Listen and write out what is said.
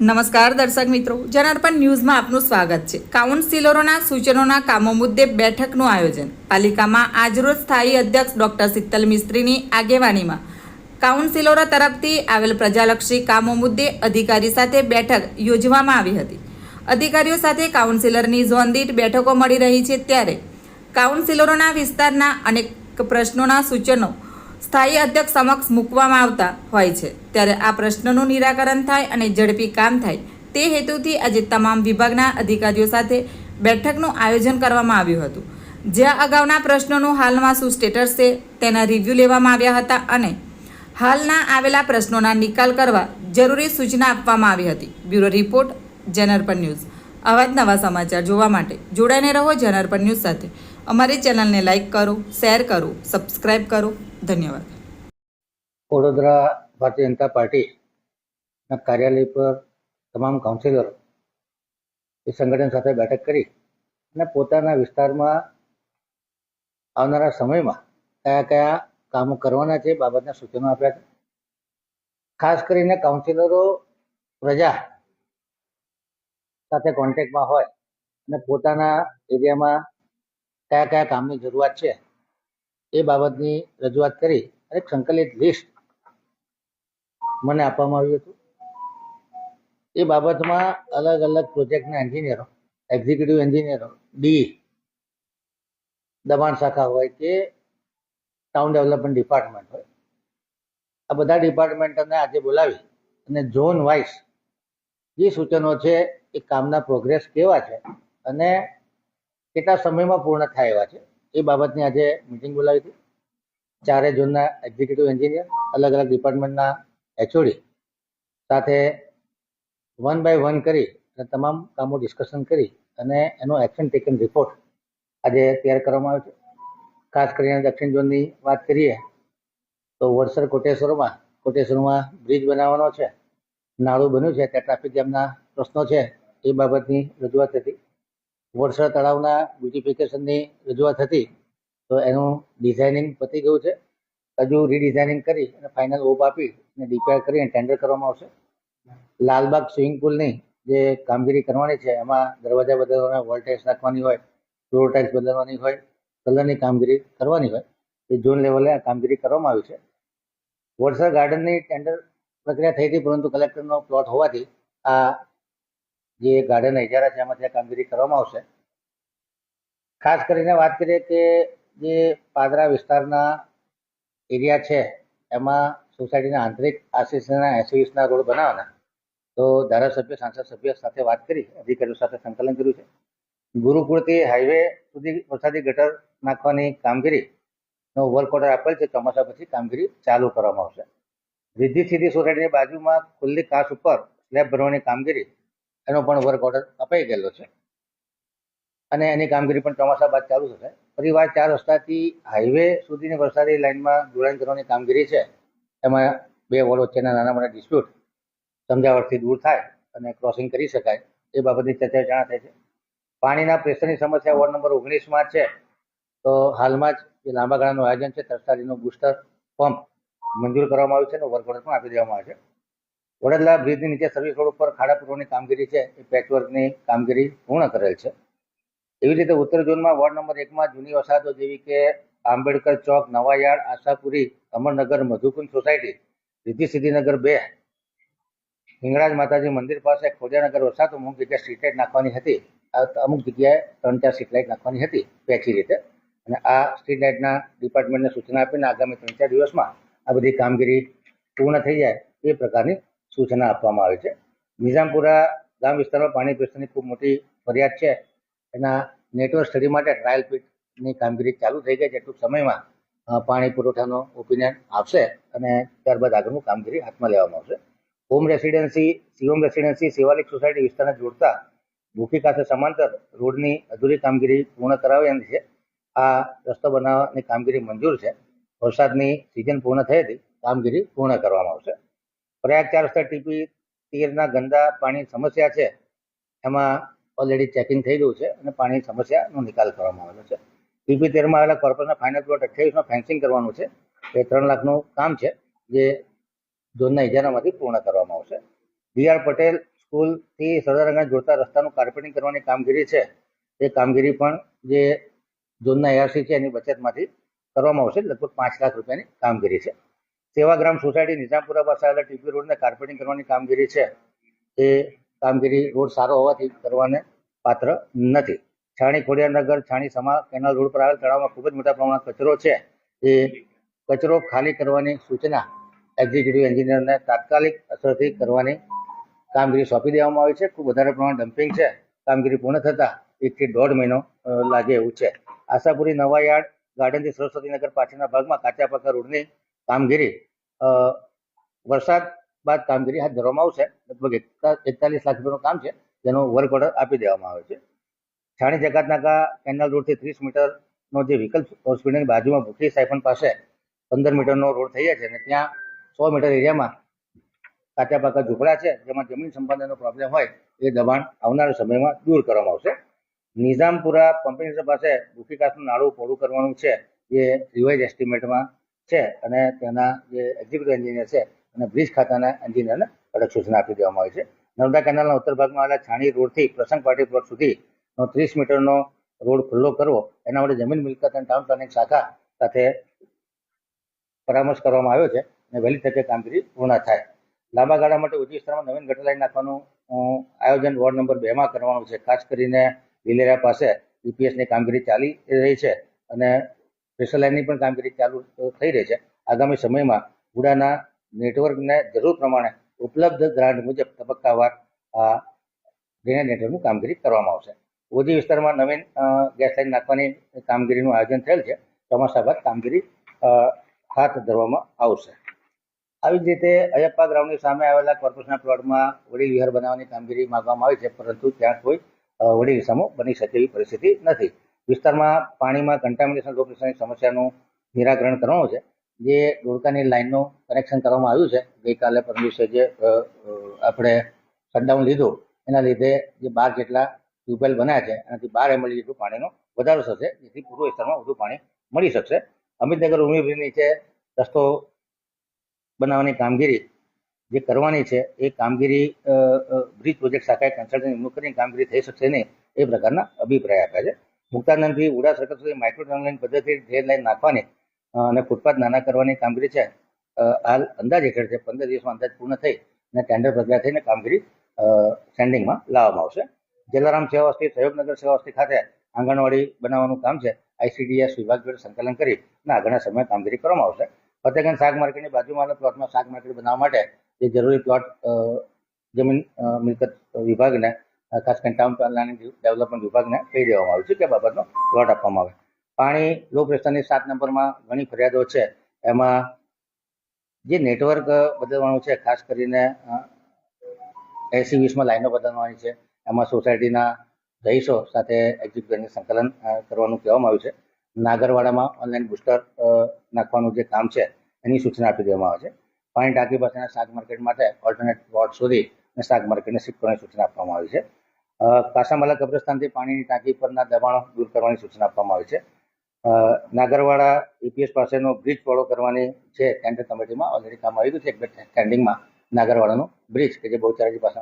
નમસ્કાર દર્શક મિત્રો. જનાર્પણ ન્યૂઝમાં આપનું સ્વાગત છે. કાઉન્સિલરોના સૂચનોના કામો મુદ્દે બેઠકનું આયોજન. પાલિકામાં આજરોજ સ્થાયી અધ્યક્ષ ડોક્ટર શીતલ મિસ્ત્રીની આગેવાનીમાં કાઉન્સિલરો તરફથી આવેલ પ્રજાલક્ષી કામો મુદ્દે અધિકારી સાથે બેઠક યોજવામાં આવી હતી. અધિકારીઓ સાથે કાઉન્સિલરની ઝોન દીઠ બેઠકો મળી રહી છે ત્યારે કાઉન્સિલરોના વિસ્તારના અનેક પ્રશ્નોના સૂચનો સ્થાયી અધ્યક્ષ સમક્ષ મૂકવામાં આવતા હોય છે. ત્યારે આ પ્રશ્નનું નિરાકરણ થાય અને ઝડપી કામ થાય તે હેતુથી આજે તમામ વિભાગના અધિકારીઓ સાથે બેઠકનું આયોજન કરવામાં આવ્યું હતું. જ્યાં અગાઉના પ્રશ્નોનું હાલમાં શું સ્ટેટસ છે તેના રિવ્યૂ લેવામાં આવ્યા હતા અને હાલના આવેલા પ્રશ્નોના નિકાલ કરવા જરૂરી સૂચના આપવામાં આવી હતી. બ્યુરો રિપોર્ટ જનરપન ન્યૂઝ. આવા જ નવા સમાચાર જોવા માટે જોડાઈને રહો જનરપન ન્યૂઝ સાથે. અમારી ચેનલને લાઇક કરો, શેર કરો સબસ્ક્રાઈબ કરો. ધન્યવાદ. વડોદરા ભારતીય જનતા પાર્ટીના કાર્યાલય પર તમામ કાઉન્સિલરો એ સંગઠન સાથે બેઠક કરી અને પોતાના વિસ્તારમાં આવનારા સમયમાં કયા કયા કામો કરવાના છે બાબતના સૂચનો આપ્યા છે. ખાસ કરીને કાઉન્સિલરો પ્રજા સાથે કોન્ટેક્ટમાં હોય અને પોતાના એરિયામાં કયા કયા કામની જરૂરિયાત છે એ બાબતની રજૂઆત કરી અને સંકલિત લિસ્ટ મને આપવામાં આવ્યું હતું. એ બાબતમાં અલગ અલગ પ્રોજેક્ટના એન્જિનિયરો એક્ઝિક્યુટિવ એન્જિનિયરો ડી દબાણ શાખા હોય કે ટાઉન ડેવલપમેન્ટ ડિપાર્ટમેન્ટ હોય. આ બધા ડિપાર્ટમેન્ટને આજે બોલાવી અને ઝોન વાઇઝ જે સૂચનો છે એ કામના પ્રોગ્રેસ કેવા છે અને કેટલા સમયમાં પૂર્ણ થાય એવા છે એ બાબતની આજે મિટિંગ બોલાવી હતી. ચારે ઝોનના એક્ઝિક્યુટિવ એન્જિનિયર અલગ અલગ ડિપાર્ટમેન્ટના એચઓડી સાથે વન બાય વન કરી અને તમામ કામો ડિસ્કશન કરી અને એનો એક્શન ટેકન રિપોર્ટ આજે તૈયાર કરવામાં આવ્યો છે. ખાસ કરીને દક્ષિણ ઝોનની વાત કરીએ તો વડસર કોટેશ્વરમાં કોટેશ્વરમાં બ્રિજ બનાવવાનો છે. નાળું બન્યું છે, ત્યાં ટ્રાફિક જામના પ્રશ્નો છે. એ બાબતની રજૂઆત હતી. વડસર તળાવના બ્યુટિફિકેશનની રજૂઆત હતી, તો એનું ડિઝાઇનિંગ પતી ગયું છે. હજુ રીડિઝાઇનિંગ કરી અને ફાઇનલ ઓપ આપી અને ડીપીઆર કરી અને ટેન્ડર કરવામાં આવશે. લાલબાગ સ્વિમિંગ પુલની જે કામગીરી કરવાની છે, એમાં દરવાજા બદલવાના વોલ્ટેજ નાખવાની હોય ફ્લોર ટાઇલ્સ બદલવાની હોય કલરની કામગીરી કરવાની હોય, એ ઝોન લેવલે આ કામગીરી કરવામાં આવી છે. વડસર ગાર્ડનની ટેન્ડર પ્રક્રિયા થઈ હતી, પરંતુ કલેક્ટરનો પ્લોટ હોવાથી આ જે ગાર્ડન હજારા છે એમાં ત્યાં કામગીરી કરવામાં આવશે. ખાસ કરીને વાત કરીએ કે જે પાદરા વિસ્તારના એરિયા છે, એમાં સોસાયટીના આંતરિક આશીષના એસી રોડ બનાવવાના. તો ધારાસભ્ય, સાંસદ સભ્ય સાથે વાત કરી, અધિકારીઓ સાથે સંકલન કર્યું છે. ગુરુકુળથી હાઈવે સુધી વરસાદી ગટર નાખવાની કામગીરીનો વર્ક ઓર્ડર આપેલ છે, ચોમાસા પછી કામગીરી ચાલુ કરવામાં આવશે. રિદ્ધિ સીધી સોસાયટીની બાજુમાં ખુલ્લી કાચ ઉપર સ્લેબ ભરવાની કામગીરી એનો પણ વર્ક ઓર્ડર અપાઈ ગયેલો છે. અને એની કામગીરી પણ ચોમાસા બાદ ચાલુ થશે. પરિવાર ચાર રસ્તાથી હાઈવે સુધીની વરસાદી લાઇનમાં જોડાણ કરવાની કામગીરી છે. એમાં બે વોલ વચ્ચેના નાના મોટા ડિસ્પ્યુટ સમજાવટથી દૂર થાય અને ક્રોસિંગ કરી શકાય એ બાબતની ચર્ચા જાણ થઈ છે. પાણીના પ્રેશરની સમસ્યા વોર્ડ નંબર ઓગણીસમાં છે. તો હાલમાં જ જે લાંબા ગાળાનું આયોજન છે તરસારીનું બુસ્ટર પંપ મંજૂર કરવામાં આવ્યું છે અને વર્ક ઓર્ડર પણ આપી દેવામાં આવે છે. વડોદરા બ્રિજની નીચે સર્વિસ રોડ ઉપર ખાડા પૂરવાની કામગીરી છે. એ પેચવર્કની કામગીરી પૂર્ણ કરેલ છે. એવી રીતે ઉત્તર ઝોનમાં વોર્ડ નંબર એકમાં જૂની વસાહતો જેવી કે આંબેડકર ચોક નવાયાર્ડ આશાપુરી, અમરનગર, મધુકુંજ સોસાયટી રિદ્ધિ સિદ્ધિનગર બે, હિંગળાજ માતાજી મંદિર પાસે ખોડિયાનગર વસાહત અમુક જગ્યાએ સ્ટ્રીટ લાઇટ નાખવાની હતી. અમુક જગ્યાએ ત્રણ ચાર સ્ટ્રીટ લાઇટ નાખવાની હતી પેચી રીતે. અને આ સ્ટ્રીટ લાઇટના ડિપાર્ટમેન્ટને સૂચના આપીને આગામી ત્રણ ચાર દિવસમાં આ બધી કામગીરી પૂર્ણ થઈ જાય એ પ્રકારની સૂચના આપવામાં આવી છે. નિઝામપુરા ગામ વિસ્તારમાં પાણી પ્રશ્નની ખૂબ મોટી ફરિયાદ છે. એના નેટવર્ક સ્ટડી માટે ટ્રાયલ પીટની કામગીરી ચાલુ થઈ ગઈ છે. ટૂંક સમયમાં પાણી પુરવઠાનો ઓપિનિયન આપશે અને ત્યારબાદ આગળનું કામગીરી હાથમાં લેવામાં આવશે. હોમ રેસિડેન્સી સીઓમ રેસિડેન્સી શિવાલિક સોસાયટી વિસ્તારને જોડતા ભૂખી ખાતે સમાંતર રોડની અધૂરી કામગીરી પૂર્ણ કરાવવાની છે. આ રસ્તો બનાવવાની કામગીરી મંજૂર છે. વરસાદની સિઝન પૂર્ણ થઈ હતી કામગીરી પૂર્ણ કરવામાં આવશે. પ્રયાગ ચાર રસ્તા ટીપી તીરના ગંદા પાણી સમસ્યા છે. એમાં ઓલરેડી ચેકિંગ થઈ ગયું છે અને પાણીની સમસ્યાનો નિકાલ કરવામાં આવેલો છે. ટીપી તેરમાં આવેલા કોર્પોરેશનના ફાઇનલ પ્લોટ અઠ્યાવીસમાં ફેન્સિંગ કરવાનું છે. એ ત્રણ લાખનું કામ છે જે ઝોનના ઇજારામાંથી પૂર્ણ કરવામાં આવશે. બી આર પટેલ સ્કૂલથી સરદારગંજ જોડતા રસ્તાનું કાર્પેટિંગ કરવાની કામગીરી છે. એ કામગીરી પણ જે ઝોનના એઆરસી છે એની બચતમાંથી કરવામાં આવશે. લગભગ પાંચ લાખ રૂપિયાની કામગીરી છે. સેવાગ્રામ સોસાયટી નિઝામપુરા પાસે આવેલા ટીપી રોડને કાર્પેટિંગ કરવાની કામગીરી છે. એ કામગીરી રોડ સારો હોવાથી કરવાને પાત્ર નથી. છાણી ખોડિયાનગર છાણી સમા કેનાલ રોડ પર આવેલ તળાવમાં ખૂબ જ મોટા પ્રમાણમાં કચરો છે. એ કચરો ખાલી કરવાની સૂચના એક્ઝિક્યુટિવ એન્જિનિયરને તાત્કાલિક અસરથી કરવાની કામગીરી સોંપી દેવામાં આવી છે. ખૂબ વધારે પ્રમાણ ડમ્પિંગ છે. કામગીરી પૂર્ણ થતાં એકથી દોઢ મહિનો લાગે એવું છે. આશાપુરી નવા યાર્ડ ગાર્ડનથી સરસ્વતીનગર પાછળના ભાગમાં કાચા પાકા રોડની કામગીરી. વરસાદ બાદ કામગીરી હાથ ધરવામાં આવશે. લગભગ એકતા- એકતાલીસ લાખ રૂપિયાનું કામ છે, જેનો વર્ક ઓર્ડર આપી દેવામાં આવે છે. છાણી જકાતનાકા કેનાલ રોડથી ત્રીસ મીટરનો જે વિકલ્પ હોસ્પિટલની બાજુમાં ભૂખરી સાયફન પાસે પંદર મીટરનો રોડ થઈ છે અને ત્યાં સો મીટર એરિયામાં કાચા પાકા ઝૂંપડા છે, જેમાં જમીન સંપાદનનો પ્રોબ્લેમ હોય એ દબાણ આવનારા સમયમાં દૂર કરવામાં આવશે. નિઝામપુરા પંપિંગ પાસે ભૂખી ભૂખીકાસનું નાળું પહોળું કરવાનું છે, એ રિવાઇઝ એસ્ટિમેટમાં છે અને તેના જે એક્ઝિક્યુટિવ એન્જિનિયર છે અને બ્રિજ ખાતાના એન્જિનિયરને કડક સૂચના આપી દેવામાં આવી છે. નર્મદા કેનાલના ઉત્તર ભાગમાં આવેલા છાણી રોડથી પ્રસંગ પાર્ટી પ્લોટ સુધીનો ત્રીસ મીટરનો રોડ ખુલ્લો કરવો, એના માટે જમીન મિલકત અને ટાઉન પ્લાનિંગ શાખા સાથે પરામર્શ કરવામાં આવ્યો છે અને વહેલી તકે કામગીરી પૂર્ણ થાય. લાંબા ગાળા માટે ઉચ્ચ વિસ્તારમાં નવીન ગટર લાઈન નાખવાનું આયોજન વોર્ડ નંબર બેમાં કરવાનું છે. ખાસ કરીને લીલેરા પાસે યુપીએસની કામગીરી ચાલી રહી છે અને પ્રેશર લાઇનની પણ કામગીરી ચાલુ થઈ રહી છે. આગામી સમયમાં ઉડાના નેટવર્કને જરૂર પ્રમાણે ઉપલબ્ધ ગ્રાન્ટ મુજબ તબક્કાવાર ડ્રેનેજ નેટવર્કની કામગીરી કરવામાં આવશે. ઓજી વિસ્તારમાં નવીન ગેસ લાઇન નાખવાની કામગીરીનું આયોજન થયેલ છે. ચોમાસા બાદ કામગીરી હાથ ધરવામાં આવશે. આવી જ રીતે અયપ્પા ગ્રાઉન્ડની સામે આવેલા કોર્પોરેશનના પ્લોટમાં વડીલ વિહાર બનાવવાની કામગીરી માંગવામાં આવી છે, પરંતુ ત્યાં કોઈ વડી વિસામો બની શકે એવી પરિસ્થિતિ નથી. વિસ્તારમાં પાણીમાં કન્ટામિનેશન રોગની સમસ્યાનું નિરાકરણ કરવાનું છે. જે ધોળકાની લાઇનનું કનેક્શન કરવામાં આવ્યું છે. ગઈકાલે પરમ દિવસે જે આપણે શટડાઉન લીધું, એના લીધે જે બાર જેટલા ટ્યુબવેલ બન્યા છે, એનાથી બાર એમએલ જેટલું પાણીનો વધારો થશે, જેથી પૂર્વ વિસ્તારમાં વધુ પાણી મળી શકશે. અમિતનગર ઉમી નીચે રસ્તો બનાવવાની કામગીરી જે કરવાની છે, એ કામગીરી બ્રિજ પ્રોજેક્ટ શાખાએ કન્સલ્ટન્ટ નિમણૂક કરીને કામગીરી થઈ શકશે નહીં, એ પ્રકારના અભિપ્રાય આપ્યા છે. મુક્તાનંદથી ઉડા સર્કલ સુધી માઇક્રો ટર્ન પદ્ધતિ રેલ લાઇન નાખવાની અને ફૂટપાથ નાના કરવાની કામગીરી છે હાલ અંદાજ હેઠળ છે, પંદર દિવસમાં અંદાજ પૂર્ણ થઈ અને ટેન્ડર પ્રક્રિયા થઈને કામગીરી સેન્ડિંગમાં લાવવામાં આવશે. જલારામ સેવા વસ્તી, સહયોગનગર સેવા વસ્તી ખાતે આંગણવાડી બનાવવાનું કામ છે આઈસીડીએસ વિભાગ જોડે સંકલન કરી અને આગળના સમયે કામગીરી કરવામાં આવશે. ફતેગંજ શાક માર્કેટની બાજુમાં પ્લોટમાં શાક માર્કેટ બનાવવા માટે જે જરૂરી પ્લોટ જમીન મિલકત વિભાગને ખાસ કરીને ટાઉન પ્લાનિંગ ડેવલપમેન્ટ વિભાગને કહી દેવામાં આવ્યું છે કે બાબતનો પ્લોટ આપવામાં આવે. પાણી લો પ્રેશરની સાત નંબરમાં ઘણી ફરિયાદો છે. એમાં જે નેટવર્ક બદલવાનું છે, ખાસ કરીને એસી વીસમાં લાઈનો બદલવાની છે. એમાં સોસાયટીના રહીશો સાથે એક્ઝિક્યુટિવને સંકલન કરવાનું કહેવામાં આવ્યું છે. નાગરવાડામાં ઓનલાઈન બુસ્ટર નાખવાનું જે કામ છે, એની સૂચના આપી દેવામાં આવે છે. પાણી ટાંકી પાસેના શાક માર્કેટ માટે ઓલ્ટરનેટ પ્લોટ શોધી અને શાક માર્કેટને શિફ્ટ કરવાની સૂચના આપવામાં આવી છે. કાસામાલા કબ્રસ્તાનથી પાણીની ટાંકી પરના દબાણો દૂર કરવાની સૂચના આપવામાં આવી છે. નાગરવાડા ઈપીએસ પાસેનો બ્રિજ પહોળો કરવાની છે ટેન્ડર કમિટીમાં ઓલરેડી કામ આવી ગયું છે એક સ્ટેન્ડિંગમાં નાગરવાડાનો બ્રિજ, કે જે બહુચરાજી પાસે